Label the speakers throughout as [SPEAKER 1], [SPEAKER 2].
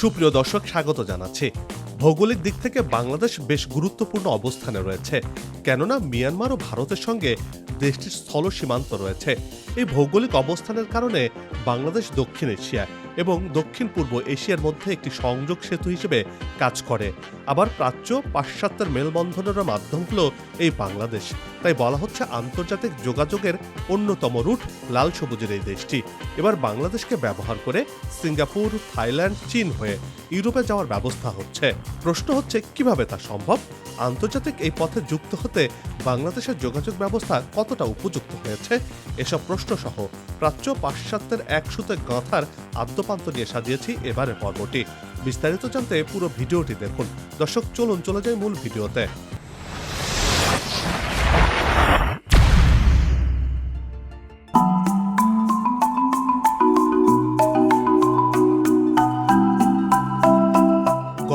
[SPEAKER 1] সুপ্রিয় দর্শক, স্বাগত জানাচ্ছি। ভৌগোলিক দিক থেকে বাংলাদেশ বেশ গুরুত্বপূর্ণ অবস্থানে রয়েছে। কেননা মিয়ানমার ও ভারতের সঙ্গে দেশটির স্থল সীমান্ত রয়েছে। এই ভৌগোলিক অবস্থানের কারণে বাংলাদেশ দক্ষিণ এশিয়া এবং দক্ষিণ পূর্ব এশিয়ার মধ্যে একটি সংযোগ সেতু হিসেবে কাজ করে। আবার প্রাচ্য পাশ্চাত্যের মেলবন্ধনের মাধ্যম হল এই বাংলাদেশ। তাই বলা হচ্ছে আন্তর্জাতিক যোগাযোগের অন্যতম রুট লাল সবুজের এই দেশটি। এবার বাংলাদেশকে ব্যবহার করে সিঙ্গাপুর, থাইল্যান্ড, চীন হয়ে ইউরোপে যাওয়ার ব্যবস্থা হচ্ছে। প্রশ্ন হচ্ছে, কীভাবে তা সম্ভব? আন্তর্জাতিক এই পথে যুক্ত হতে বাংলাদেশের যোগাযোগ ব্যবস্থা কতটা উপযুক্ত হয়েছে? এসব প্রশ্ন সহ প্রাচ্য পাশ্চাত্যের এক সুতে গাঁথার আদ্যপান্ত নিয়ে সাজিয়েছি এবারের পর্বটি। বিস্তারিত জানতে পুরো ভিডিওটি দেখুন। দর্শক, চলুন চলে যায় মূল ভিডিওতে।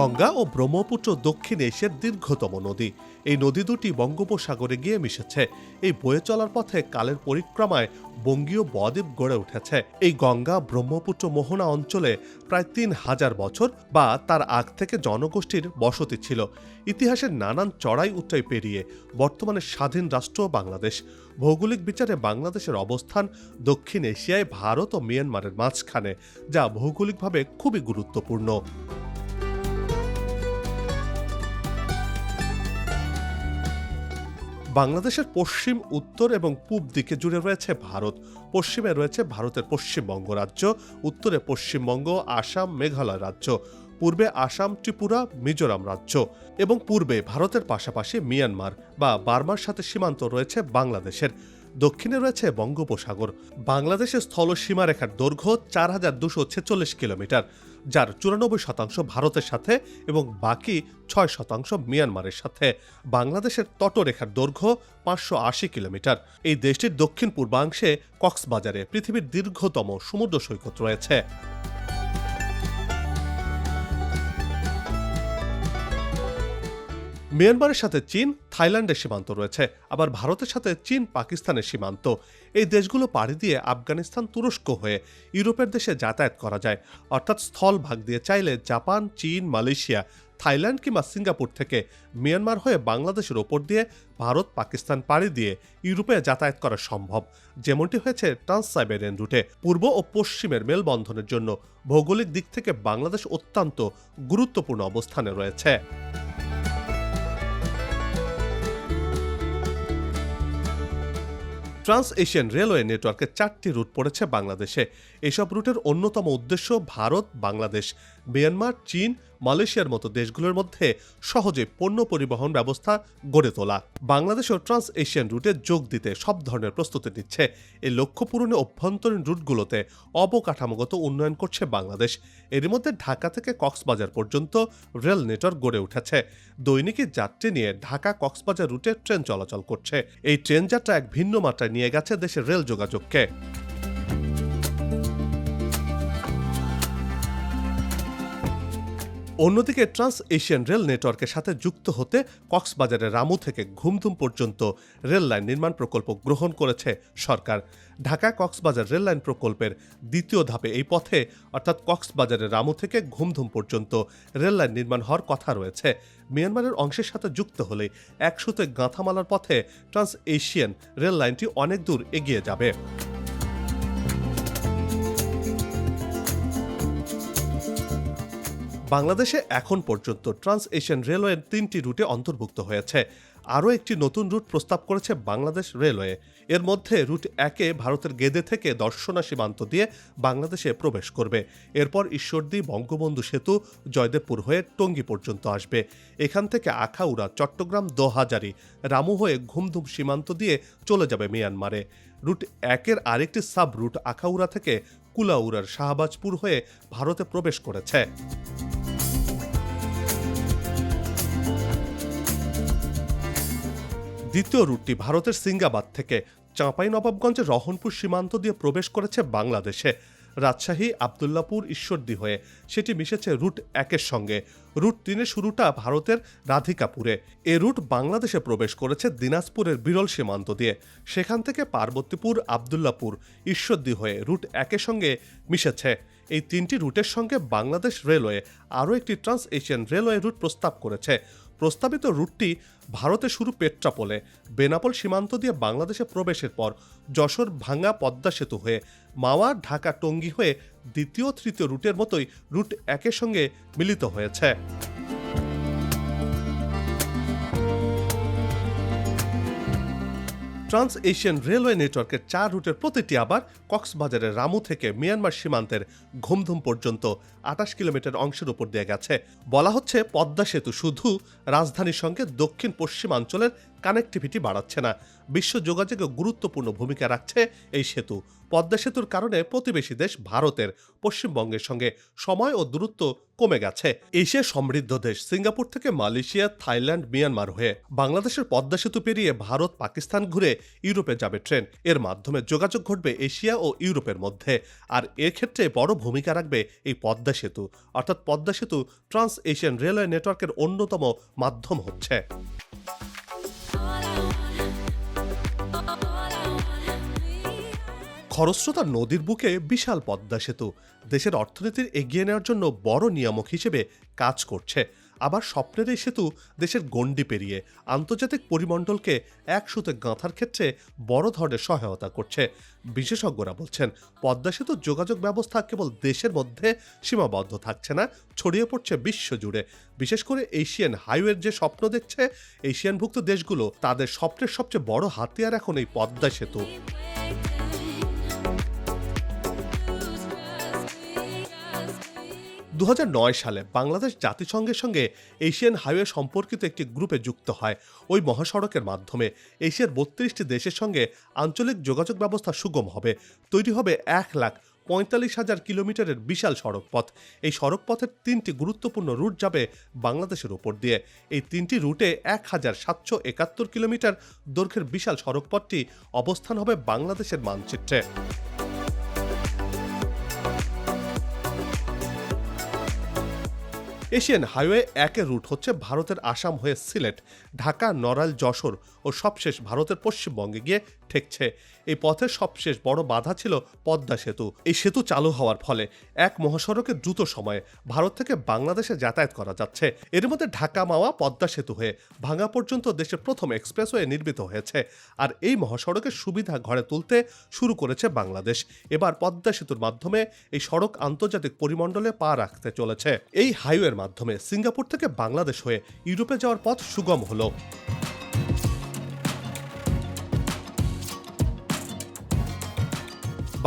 [SPEAKER 1] গঙ্গা ও ব্রহ্মপুত্র দক্ষিণ এশিয়ার দীর্ঘতম নদী। এই নদী দুটি বঙ্গোপসাগরে গিয়ে মিশেছে। এই বয়ে চলার পথে কালের পরিক্রমায় বঙ্গীয় বদ্বীপ গড়ে উঠেছে। এই গঙ্গা ব্রহ্মপুত্র মোহনা অঞ্চলে প্রায় তিন হাজার বছর বা তার আগ থেকে জনগোষ্ঠীর বসতি ছিল। ইতিহাসের নানান চড়াই উচ্চাই পেরিয়ে বর্তমানে স্বাধীন রাষ্ট্র বাংলাদেশ। ভৌগোলিক বিচারে বাংলাদেশের অবস্থান দক্ষিণ এশিয়ায় ভারত ও মিয়ানমারের মাঝখানে, যা ভৌগোলিকভাবে খুবই গুরুত্বপূর্ণ। বাংলাদেশের পশ্চিম, উত্তর এবং পূব দিকে জুড়ে রয়েছে ভারত। পশ্চিমে রয়েছে ভারতের পশ্চিমবঙ্গ রাজ্য, উত্তরে পশ্চিমবঙ্গ, আসাম, মেঘালয় রাজ্য, পূর্বে আসাম, ত্রিপুরা, মিজোরাম রাজ্য এবং পূর্বে ভারতের পাশাপাশি মিয়ানমার বা বার্মার সাথে সীমান্ত রয়েছে বাংলাদেশের। দক্ষিণে রয়েছে বঙ্গোপসাগর। বাংলাদেশের স্থল সীমারেখার দৈর্ঘ্য চার হাজার দুশো ছেচল্লিশ কিলোমিটার, যার চুরানব্বই শতাংশ ভারতের সাথে এবং বাকি ছয় শতাংশ মিয়ানমারের সাথে। বাংলাদেশের তটরেখার দৈর্ঘ্য পাঁচশো আশি কিলোমিটার। এই দেশটির দক্ষিণ পূর্বাংশে কক্সবাজারে পৃথিবীর দীর্ঘতম সমুদ্র সৈকত রয়েছে। মিয়ানমারের সাথে চীন, থাইল্যান্ডের সীমান্ত রয়েছে। আবার ভারতের সাথে চীন, পাকিস্তানের সীমান্ত। এই দেশগুলো পাড়ি দিয়ে আফগানিস্তান তুরস্ক হয়ে ইউরোপের দেশে যাতায়াত করা যায়। অর্থাৎ স্থল ভাগ দিয়ে চাইলে জাপান, চীন, মালয়েশিয়া, থাইল্যান্ড কিংবা সিঙ্গাপুর থেকে মিয়ানমার হয়ে বাংলাদেশের ওপর দিয়ে ভারত, পাকিস্তান পাড়ি দিয়ে ইউরোপে যাতায়াত করা সম্ভব। যেমনটি হয়েছে ট্রান্স সাইবেরিয়ান রুটে। পূর্ব ও পশ্চিমের মেলবন্ধনের জন্য ভৌগোলিক দিক থেকে বাংলাদেশ অত্যন্ত গুরুত্বপূর্ণ অবস্থানে রয়েছে। ট্রান্স এশিয়ান রেলওয়ে নেটওয়ার্কের চারটি রুট পড়েছে বাংলাদেশে। এসব রুটের অন্যতম উদ্দেশ্য ভারত, বাংলাদেশ, মিয়ানমার, চীন, মালয়েশিয়ার মতো দেশগুলোর মধ্যে সহজে পণ্য পরিবহন ব্যবস্থা গড়ে তোলা। বাংলাদেশও ট্রান্স এশিয়ান রুটে যোগ দিতে সব ধরনের প্রস্তুতি নিচ্ছে। এই লক্ষ্য পূরণে অভ্যন্তরীণ রুটগুলোতে অবকাঠামোগত উন্নয়ন করছে বাংলাদেশ। এর মধ্যে ঢাকা থেকে কক্সবাজার পর্যন্ত রেল নেটওয়ার্ক গড়ে উঠেছে। দৈনিকই যাত্রী নিয়ে ঢাকা কক্সবাজার রুটে ট্রেন চলাচল করছে। এই ট্রেন যাত্রা এক ভিন্ন মাত্রায় নিয়ে গেছে দেশের রেল যোগাযোগকে। অন্যদিকে ট্রান্স এশিয়ান রেল নেটওয়ার্কের সাথে যুক্ত হতে কক্সবাজারের রামু থেকে ঘুমধুম পর্যন্ত রেল লাইন নির্মাণ প্রকল্প গ্রহণ করেছে সরকার। ঢাকা কক্সবাজার রেল লাইন প্রকল্পের দ্বিতীয় ধাপে এই পথে, অর্থাৎ কক্সবাজারের রামু থেকে ঘুমধুম পর্যন্ত রেল লাইন নির্মাণ হওয়ার কথা রয়েছে। মিয়ানমারের অংশের সাথে যুক্ত হলে একসুতে গাঁথামালার পথে ট্রান্স এশিয়ান রেল লাইনটি অনেক দূর এগিয়ে যাবে। বাংলাদেশে এখন পর্যন্ত ট্রান্স এশিয়ান রেলওয়ের তিনটি রুটে অন্তর্ভুক্ত হয়েছে। আরও একটি নতুন রুট প্রস্তাব করেছে বাংলাদেশ রেলওয়ে। এর মধ্যে রুট একে ভারতের গেদে থেকে দর্শনা সীমান্ত দিয়ে বাংলাদেশে প্রবেশ করবে। এরপর ঈশ্বরদী, বঙ্গবন্ধু সেতু, জয়দেবপুর হয়ে টঙ্গী পর্যন্ত আসবে। এখান থেকে আখাউড়া, চট্টগ্রাম, দোহাজারি, রামু হয়ে ঘুমধুম সীমান্ত দিয়ে চলে যাবে মিয়ানমারে। রুট একের আরেকটি সাব রুট আখাউড়া থেকে কুলাউড়ার শাহবাজপুর হয়ে ভারতে প্রবেশ করেছে। দ্বিতীয় রুটটি ভারতের সিঙ্গাবাদ থেকে চাঁপাইনবাবগঞ্জের রহনপুর সীমান্ত দিয়ে প্রবেশ করেছে বাংলাদেশে। রাজশাহী, আবদুল্লাপুর, ঈশ্বরদী হয়ে সেটি মিশেছে রুট একের সঙ্গে। রুট তিনের শুরুটা ভারতের রাধিকাপুরে। এ রুট বাংলাদেশে প্রবেশ করেছে দিনাজপুরের বিরল সীমান্ত দিয়ে। সেখান থেকে পার্বতীপুর, আবদুল্লাপুর, ঈশ্বরদী হয়ে রুট একের সঙ্গে মিশেছে। এই তিনটি রুটের সঙ্গে বাংলাদেশ রেলওয়ে আরও একটি ট্রান্স এশিয়ান রেলওয়ে রুট প্রস্তাব করেছে। প্রস্তাবিত রুটটি ভারতে শুরু পেট্রাপোলে। বেনাপোল সীমান্ত দিয়ে বাংলাদেশে প্রবেশের পর যশোর ভাঙ্গা পদ্মা সেতু হয়ে মাওয়া ঢাকা টঙ্গি হয়ে দ্বিতীয় তৃতীয় রুটের মতোই রুট একের সঙ্গে মিলিত হয়েছে। ট্রান্স এশিয়ান রেলওয়ে নেটওয়ার্কের চার রুটের প্রতিটি আবার কক্সবাজারের রামু থেকে মিয়ানমার সীমান্তের ঘুমধুম পর্যন্ত আটাশ কিলোমিটার অংশের উপর দিয়ে গেছে। বলা হচ্ছে পদ্মা সেতু শুধু রাজধানীর সঙ্গে দক্ষিণ পশ্চিমাঞ্চলের কানেক্টিভিটি বাড়াচ্ছে না। বিশ্ব যোগাযোগে গুরুত্বপূর্ণ ভূমিকা রাখছে এই সেতু। পদ্মা সেতুর কারণে প্রতিবেশী দেশ ভারতের পশ্চিমবঙ্গের সঙ্গে সময় ও দূরত্ব কমে গেছে। এশিয়া সমৃদ্ধ দেশ, সিঙ্গাপুর থেকে মালয়েশিয়া, থাইল্যান্ড, মিয়ানমার হয়ে। বাংলাদেশের পদ্মা সেতু পেরিয়ে ভারত, পাকিস্তান ঘুরে ইউরোপে যাবে ট্রেন। এর মাধ্যমে যোগাযোগ ঘটবে এশিয়া ও ইউরোপের মধ্যে। আর এর ক্ষেত্রে বড় ভূমিকা রাখবে এই পদ্মা সেতু। অর্থাৎ পদ্মা সেতু ট্রান্স এশিয়ান রেলওয়ে নেটওয়ার্কের অন্যতম মাধ্যম হচ্ছে। খরস্রোতা নদীর বুকে বিশাল পদ্মা সেতু। দেশের অর্থনীতির এগিয়ে নেওয়ার জন্য বড় নিয়ামক হিসেবে কাজ করছে আবার স্বপ্নের এই সেতু দেশের গণ্ডি পেরিয়ে আন্তর্জাতিক পরিমণ্ডলকে এক সুতে গাঁথার ক্ষেত্রে বড় ধরনের সহায়তা করছে। বিশেষজ্ঞরা বলছেন, পদ্মা সেতুর যোগাযোগ ব্যবস্থা কেবল দেশের মধ্যে সীমাবদ্ধ থাকছে না, ছড়িয়ে পড়ছে বিশ্ব জুড়ে বিশেষ করে এশিয়ান হাইওয়ের যে স্বপ্ন দেখছে, এশিয়ানভুক্ত দেশগুলো তাদের স্বপ্নের সবচেয়ে বড় হাতিয়ার এখন এই পদ্মা সেতু। দু হাজার নয় সালে বাংলাদেশ জাতিসংঘের সঙ্গে এশিয়ান হাইওয়ে সম্পর্কিত একটি গ্রুপে যুক্ত হয় ওই মহাসড়কের মাধ্যমে। এশিয়ার বত্রিশটি দেশের সঙ্গে আঞ্চলিক যোগাযোগ ব্যবস্থা সুগম হবে। তৈরি হবে এক লাখ পঁয়তাল্লিশ হাজার কিলোমিটারের বিশাল সড়কপথ। এই সড়কপথের তিনটি গুরুত্বপূর্ণ রুট যাবে বাংলাদেশের ওপর দিয়ে। এই তিনটি রুটে এক হাজার সাতশো একাত্তর কিলোমিটার দৈর্ঘ্যের বিশাল সড়কপথটি অবস্থান হবে বাংলাদেশের মানচিত্রে। এশিয়ান হাইওয়ে একের রুট হচ্ছে ভারতের আসাম হয়ে সিলেট। ঢাকা, নড়াইল, যশোর ও সবশেষ ভারতের পশ্চিমবঙ্গে গিয়ে ঠেকছে। এই পথের সবশেষ বড় বাধা ছিল পদ্মা সেতু। এই সেতু চালু হওয়ার ফলে এক মহাসড়কে দ্রুত সময়ে ভারত থেকে বাংলাদেশে যাতায়াত করা যাচ্ছে। এর মধ্যে ঢাকা মাওয়া পদ্মা সেতু হয়ে ভাঙা পর্যন্ত দেশের প্রথম এক্সপ্রেসওয়ে নির্মিত হয়েছে। আর এই মহাসড়কের সুবিধা ঘরে তুলতে শুরু করেছে বাংলাদেশ। এবার পদ্মা সেতুর মাধ্যমে এই সড়ক আন্তর্জাতিক পরিমণ্ডলে পা রাখতে চলেছে। এই হাইওয়ের মাধ্যমে সিঙ্গাপুর থেকে বাংলাদেশ হয়ে ইউরোপে যাওয়ার পথ সুগম হলো।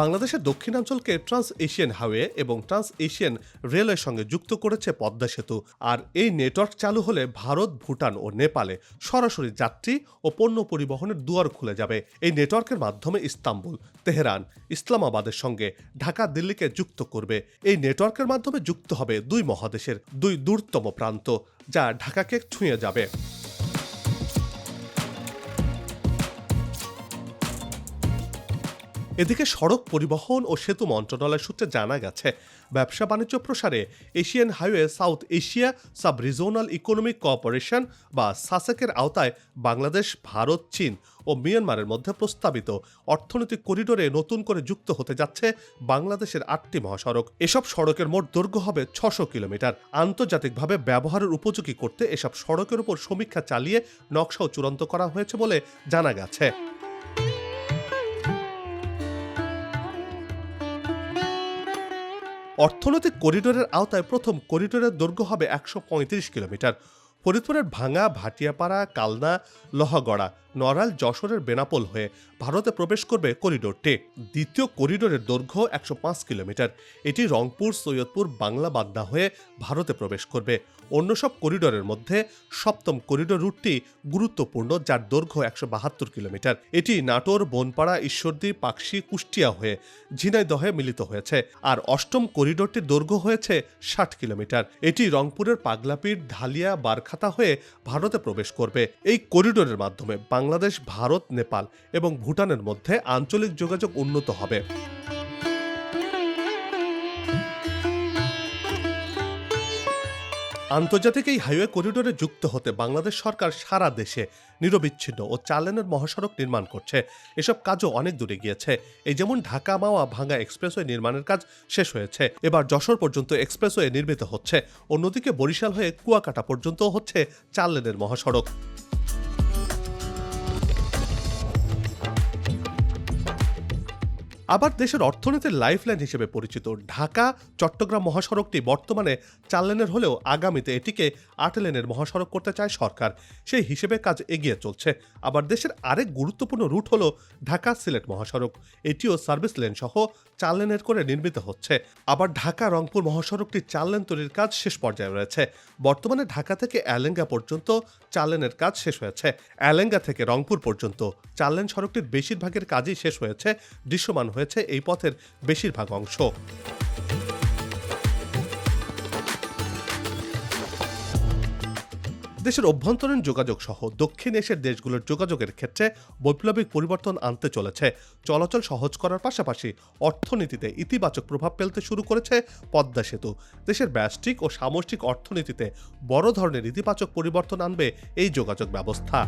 [SPEAKER 1] বাংলাদেশের দক্ষিণাঞ্চলকে ট্রান্স এশিয়ান হাইওয়ে এবং ট্রান্স এশিয়ান রেলওয়ের সঙ্গে যুক্ত করেছে পদ্মা সেতু। আর এই নেটওয়ার্ক চালু হলে ভারত, ভুটান ও নেপালে সরাসরি যাত্রী ও পণ্য পরিবহনের দুয়ার খুলে যাবে। এই নেটওয়ার্কের মাধ্যমে ইস্তাম্বুল, তেহরান, ইসলামাবাদের সঙ্গে ঢাকা, দিল্লিকে যুক্ত করবে। এই নেটওয়ার্কের মাধ্যমে যুক্ত হবে দুই মহাদেশের দুই দূরতম প্রান্ত, যা ঢাকাকে ছুঁয়ে যাবে। এদিকে সড়ক পরিবহন ও সেতু মন্ত্রণালয় সূত্রে জানা গেছে, ব্যবসা বাণিজ্য প্রসারে Asian highway South Asia sub regional economic cooperation বা সাসেকের আওতায় বাংলাদেশ, ভারত, চীন ও মিয়ানমারের মধ্যে প্রস্তাবিত অর্থনৈতিক করিডোরে নতুন করে যুক্ত হতে যাচ্ছে বাংলাদেশের আটটি মহাসড়ক। এসব সড়কের মোট দৈর্ঘ্য হবে ছশো কিলোমিটার। আন্তর্জাতিকভাবে ব্যবহারের উপযোগী করতে এসব সড়কের উপর সমীক্ষা চালিয়ে নকশাও চূড়ান্ত করা হয়েছে বলে জানা গেছে। অর্থনৈতিক করিডোরের আওতায় প্রথম করিডোরের দৈর্ঘ্য হবে একশো পঁয়ত্রিশ কিলোমিটার। ফরিদপুরের ভাঙা ভাটিয়াপাড়া, কালনা, লহগড়া নরাল যশোরের বেনাপোল হয়ে ভারতে প্রবেশ করবে করিডোরটি। দ্বিতীয় করিডোরের দৈর্ঘ্য একশো পাঁচ কিলোমিটার। এটি রংপুর, সৈয়দপুর বাংলা বাদ্দা হয়ে ভারতে প্রবেশ করবে। অন্য সব করিডোরের মধ্যে সপ্তম করিডোর রুটটি গুরুত্বপূর্ণ, যার দৈর্ঘ্য একশো বাহাত্তর কিলোমিটার। এটি নাটোর, বনপাড়া, ঈশ্বরদী, পাকশি, কুষ্টিয়া হয়ে ঝিনাইদহে মিলিত হয়েছে আর অষ্টম করিডোরটির দৈর্ঘ্য হয়েছে ষাট কিলোমিটার। এটি রংপুরের পাগলাপির ঢালিয়া, বারখাতা হয়ে ভারতে প্রবেশ করবে। এই করিডোরের মাধ্যমে বাংলাদেশ, ভারত, নেপাল এবং ভুটানের মধ্যে আঞ্চলিক যোগাযোগ উন্নত হবে। আন্তর্জাতিক এই হাইওয়ে করিডোরে যুক্ত হতে বাংলাদেশ সরকার সারা দেশে নিরবিচ্ছিন্ন ও চালেনের মহাসড়ক নির্মাণ করছে। এসব কাজও অনেক দূরে গিয়েছে এই যেমন ঢাকা মাওয়া ভাঙ্গা এক্সপ্রেসওয়ে নির্মাণের কাজ শেষ হয়েছে, এবার যশোর পর্যন্ত এক্সপ্রেসওয়ে নির্মিত হচ্ছে। অন্যদিকে বরিশাল হয়ে কুয়াকাটা পর্যন্ত হচ্ছে চার লেনের মহাসড়ক। আবার দেশের অর্থনীতির লাইফলাইন হিসেবে পরিচিত ঢাকা, চট্টগ্রাম মহাসড়কটি বর্তমানে চার লেনের হলেও আগামীতে এটিকে আট লেনের মহাসড়ক করতে চায় সরকার। সেই হিসেবে কাজ এগিয়ে চলছে। আবার দেশের আরেক গুরুত্বপূর্ণ রুট হলো ঢাকা সিলেট মহাসড়ক। এটিও সার্ভিস লেন সহ চার লেনের করে নির্মিত হচ্ছে। আবার ঢাকা, রংপুর মহাসড়কটি চার লেন তৈরির কাজ শেষ পর্যায়ে রয়েছে। বর্তমানে ঢাকা থেকে অ্যালেঙ্গা পর্যন্ত চার লেনের কাজ শেষ হয়েছে। অ্যালেঙ্গা থেকে রংপুর পর্যন্ত চার লেন সড়কটির বেশিরভাগের কাজই শেষ হয়েছে দৃশ্যমান হয়েছে এই পথের বেশিরভাগ অংশ। দেশের অভ্যন্তরীণ যোগাযোগ সহ দক্ষিণ এশিয়ার দেশগুলোর যোগাযোগের ক্ষেত্রে বৈপ্লবিক পরিবর্তন আনতে চলেছে। চলাচল সহজ করার পাশাপাশি অর্থনীতিতে ইতিবাচক প্রভাব ফেলতে শুরু করেছে পদ্মা সেতু। দেশের ব্যষ্টিক ও সামষ্টিক অর্থনীতিতে বড় ধরনের ইতিবাচক পরিবর্তন আনবে এই যোগাযোগ ব্যবস্থা।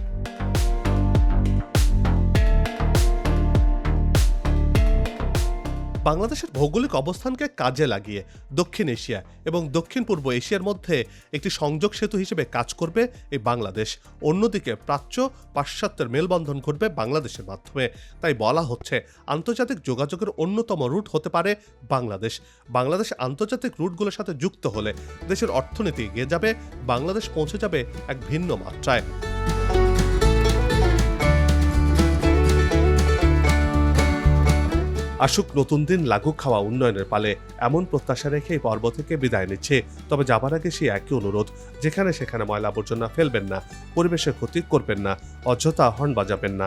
[SPEAKER 1] বাংলাদেশের ভৌগোলিক অবস্থানকে কাজে লাগিয়ে দক্ষিণ এশিয়া এবং দক্ষিণ পূর্ব এশিয়ার মধ্যে একটি সংযোগ সেতু হিসেবে কাজ করবে এই বাংলাদেশ। অন্যদিকে প্রাচ্য পাশ্চাত্যের মেলবন্ধন ঘটবে বাংলাদেশের মাধ্যমে। তাই বলা হচ্ছে আন্তর্জাতিক যোগাযোগের অন্যতম রুট হতে পারে বাংলাদেশ। বাংলাদেশ আন্তর্জাতিক রুটগুলোর সাথে যুক্ত হলে দেশের অর্থনীতি এগিয়ে যাবে, বাংলাদেশ পৌঁছে যাবে এক ভিন্ন মাত্রায়। আসুক, নতুন দিন লাগুক খাওয়া উন্নয়নের পালে, এমন প্রত্যাশা রেখে এই পর্ব থেকে বিদায় নিচ্ছে। তবে যাবার আগে সেই একই অনুরোধ, যেখানে সেখানে ময়লা আবর্জনা ফেলবেন না, পরিবেশের ক্ষতি করবেন না, অযথা হর্ন বাজাবেন না।